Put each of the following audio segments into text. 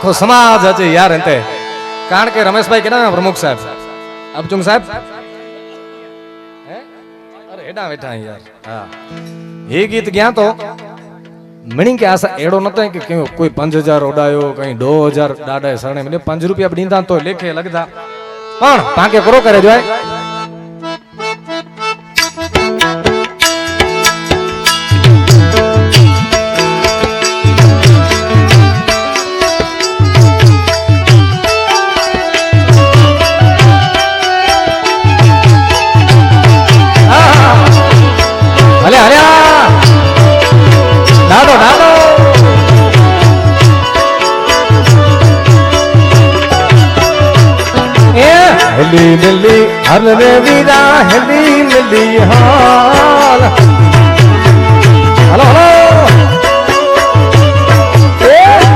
આખો સમાજ હશે યાર અંતે. કારણ કે રમેશભાઈ કેટલા પ્રમુખ સાહેબ? અબચુમ સાહેબ? અરે એડા બેઠા યાર. હા. એ ગીત ગયા તો? મણી કે આશા એડો નતો કે કયો કોઈ પાંચ હજાર ઓડાયો, કઈ દો હજાર દાડા સરણે મને પાંચ રૂપિયા ડીંધા તો લેખે લગતા. પણ પાંકે કરો કરે જોય હર રે વીરા હેલી મેલી હાલ હલો હલો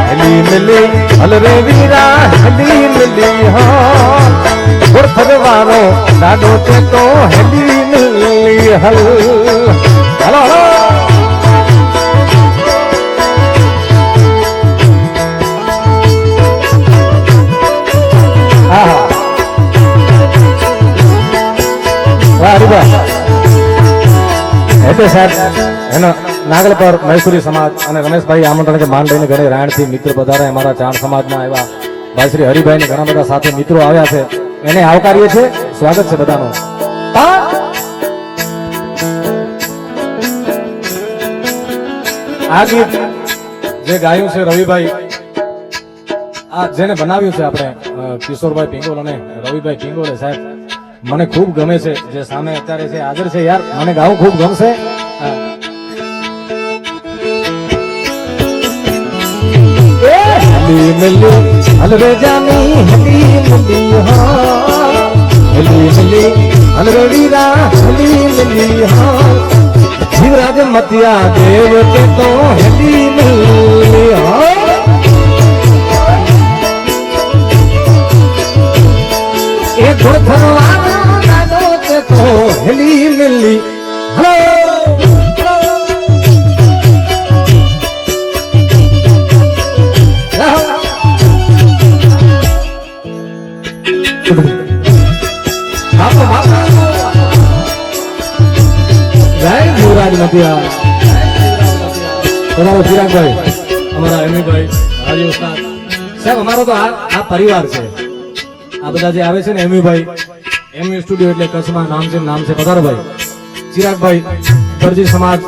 હેલી મેલી હલ રે વીરા હેલી મેલી હાલ ગુડ ફરવાનો દાડો તે તો હેલી મેલી હલ હલો હલો એટલે સાહેબ એનો નાગલ પર મહેસુરી સમાજ અને રમેશભાઈ આમંત્રણ કે માન લઈને ઘણી રાયણથી મિત્ર બધા અમારા ચાણ સમાજના આવ્યા ભાઈ શ્રી હરિભાઈ ઘણા બધા સાથે મિત્રો આવ્યા છે. એને આવકારીએ છે સ્વાગત છે બધાનું. આ ગીત જે ગાયું છે રવિભાઈ, આ જેને બનાવ્યું છે આપણે કિશોરભાઈ પિંગોલ અને રવિભાઈ પિંગોલે સાહેબ મને ખૂબ ગમે છે, જે સામે અત્યારે છે, હાજર છે યાર. મને ગાવું ખૂબ ગમશે. હલવે જાની મતિયા દેવ કે તો હલી નાનો તે તો હેલી મિલી મતિયા તમારો ચિરાગભાઈ અમારા એમીભાઈ રાજી ઉસ્તાદ સાહેબ અમારો તો આ પરિવાર છે આ બધા જે આવે છે ને એમયુભાઈ એમયુ સ્ટુડિયો એટલે કચ્છમાં નામ છે નામ છે પધારોભાઈ ચિરાગભાઈ, દરજી સમાજ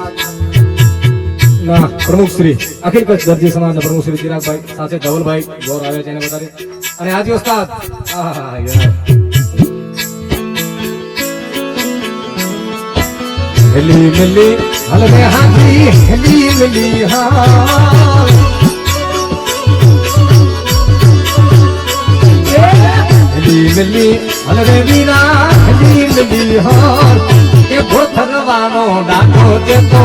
ના પ્રમુખ શ્રી, અખિલ કચ્છ દરજી સમાજના પ્રમુખ શ્રી ચિરાગભાઈ, સાથે ધવલભાઈ ગૌર આવે છે એને વધારે. અને આજે ઉસ્તાદ. હેલી મિલી હલવે હાથી હેલી મિલી, હા. મિલી હલવે વીરા લીલી હાર એ ભોથરવાનો ડાકો દેતો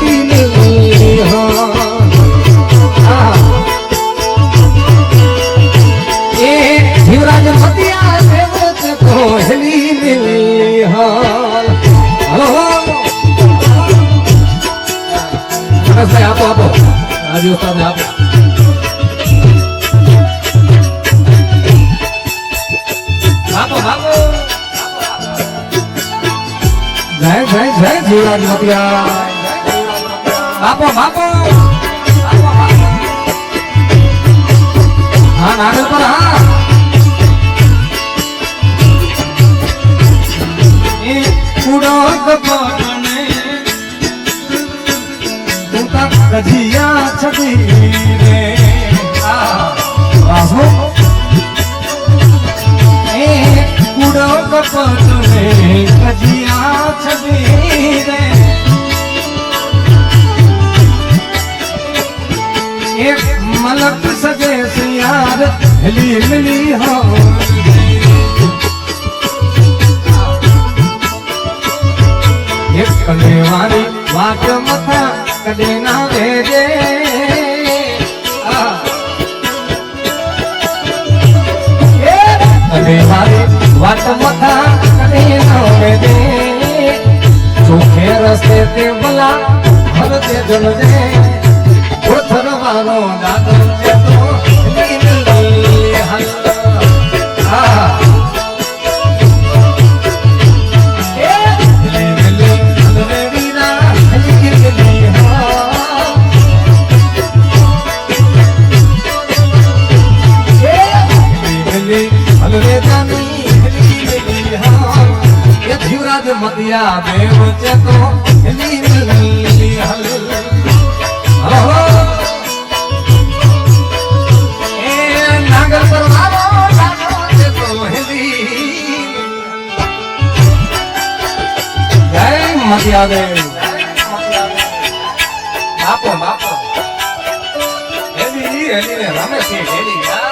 લીલી હાર એ જીવરાજ મતિયા દેવ તે લીલી હાર હલો આપો આપો આજે આપો જીવરાજ મતિયા બાપો બાપો હા નાગલ પર હા કજિયા છબી રે આહો વાત મથા દે ચોખે રસ્તે તે ભલા હર તે જણજે ગોથરવાનો દાદો મતિયા દેવ છે તો નાગર પરવારો લાગો છે તો હેલી. જય મતિયા દેવ બાપો બાપો. હેલી હેલી રમે છે હેલી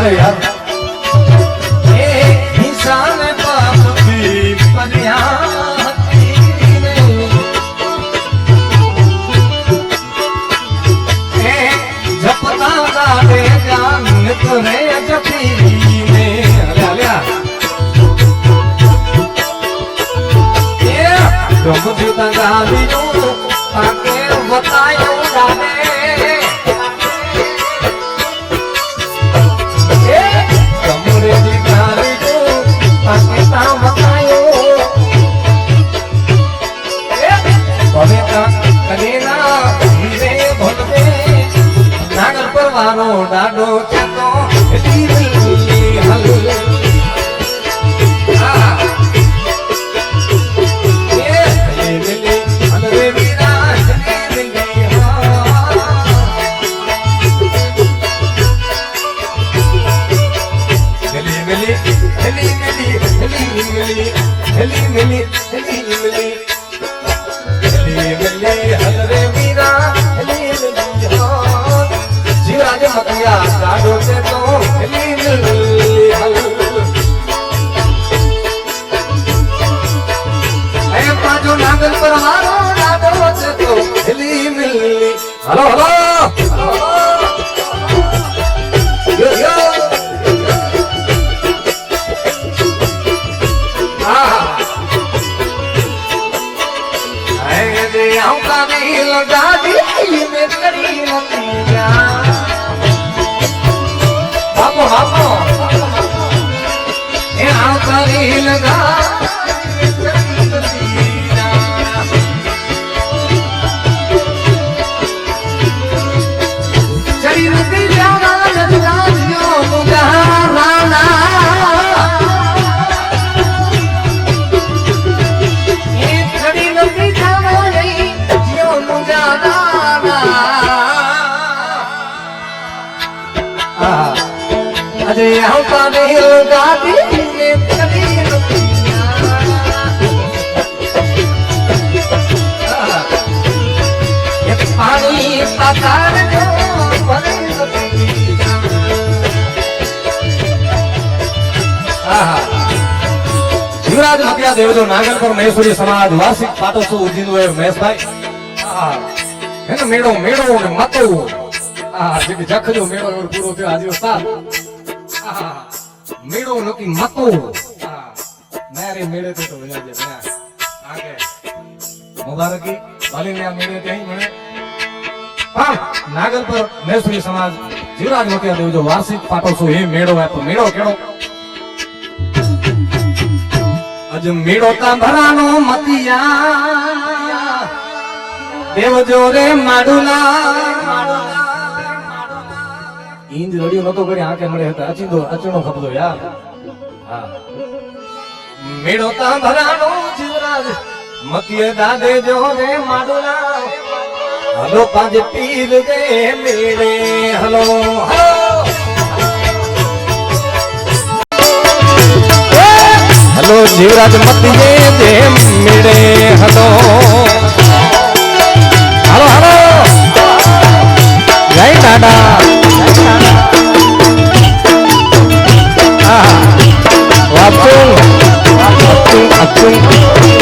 સમજો તા નાગલ પર હારો ડાબો છે તો હિલી મિલી મતિયા દેવજો નાગલપુર મહેશ્વરી સમાજ વાર્ષિક પાટોત્સવ ઉજવીનું હોય મહેશભાઈ. એનો મેળો મેળો ને મતો આ જે જખજો મેળો પૂરો થયો આજે સાત. મેળો નક્કી મતો. મેરે મેળે તો વિનાજે વિના આગે મુબારકી વાલીને આ મેળે ત્યાં મને પણ નાગર પર મહેશ્વરી સમાજ જીવરાજ મોતિયા દેવજો વાર્ષિક પાટોત્સવ એ મેળો આપ્યો મેળો કેળો અજ મેળો તાંભરાનો મતિયા. દેવજો રે માડુલા. ઇંજ રડિયો નતો કરી આંખે મળે હતા. અચિંદો, અચણો ખપતો યાર હા. મેળો તાંભરાનો જીવરાજ મતિય દાદે જો રે માડુલા. હલો પાંજ પીર દે મેળે, હલો હલો. જીવરાજ મતીએ જેમ મેળે હતો. હાલો હાલો. જય દાદા. વાપું વાપું અચું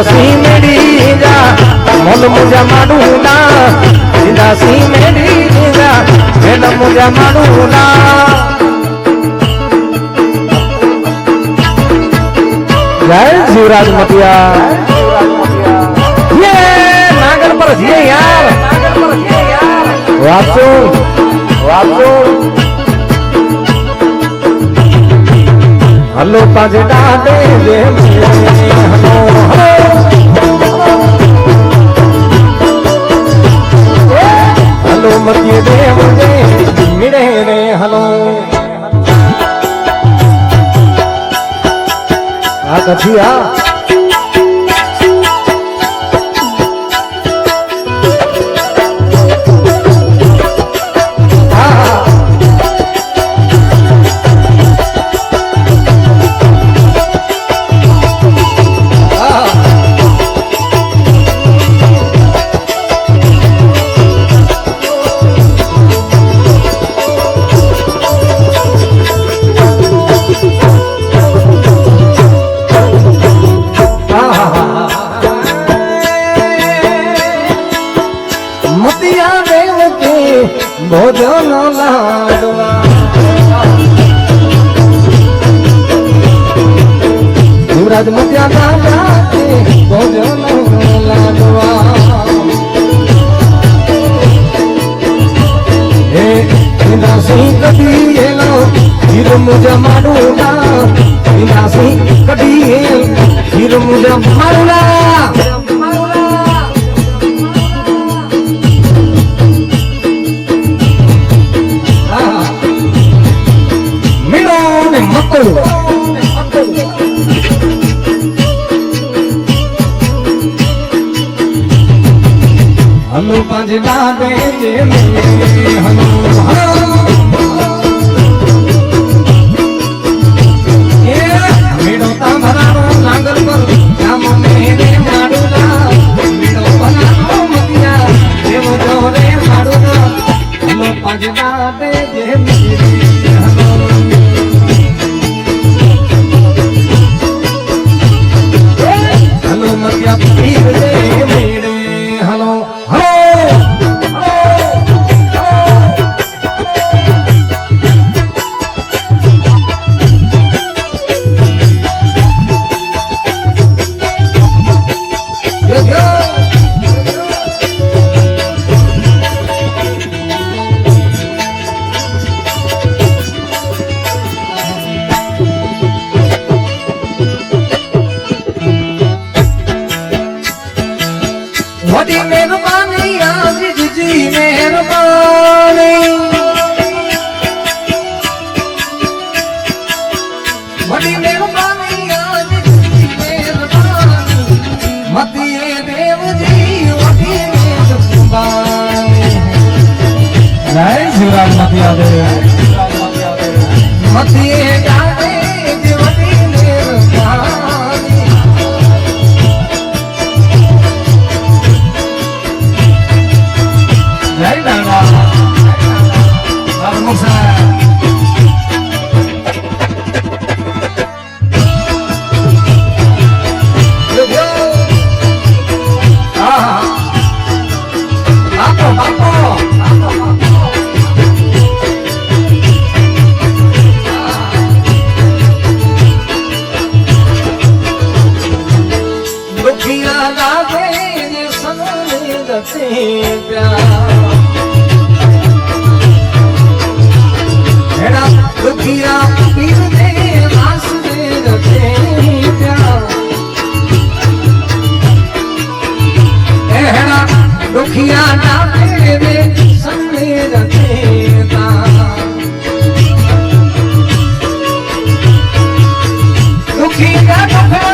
ઇંદાસી મેડી જા મન મુજા માડુના સિંહ મેડી જા મેલ મુજા માડુના. જય શિવરાજ મટિયા. યે નાગર પર જીએ યાર. વાપસો. વાપસો. હલો પાંચ ડાડે દે હલો હલો મતિયે દેવ દે મિડે રે હલો. આ કથી યુવરાજ મતિયા દાદા ભોજન લાડવા હે વિનાશી કદી એનો હીર મુજા વિનાશી કદી હીર મુજા માડુના હલો પાંચ દાદે જે મે હલો એ મીણો તામરાનો નાગર પર નામ મેરે માડુલા મીણો બનાનો મતિયા, દેવ જો રે માડુલા. Hello Matiya Sing a little.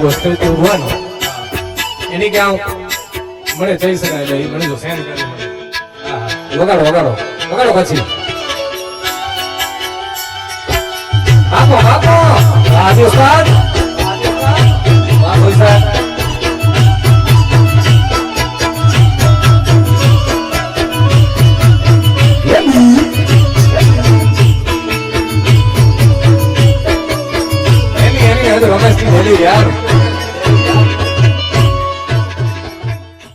હું હોસ્ટેલ કે એની ક્યાં આવું મને જઈ શકાય એટલે મને જો સેન કરી વગાડો વગાડો. વગાડો પછી. આપો આપો આજે સાહેબ. Juliano.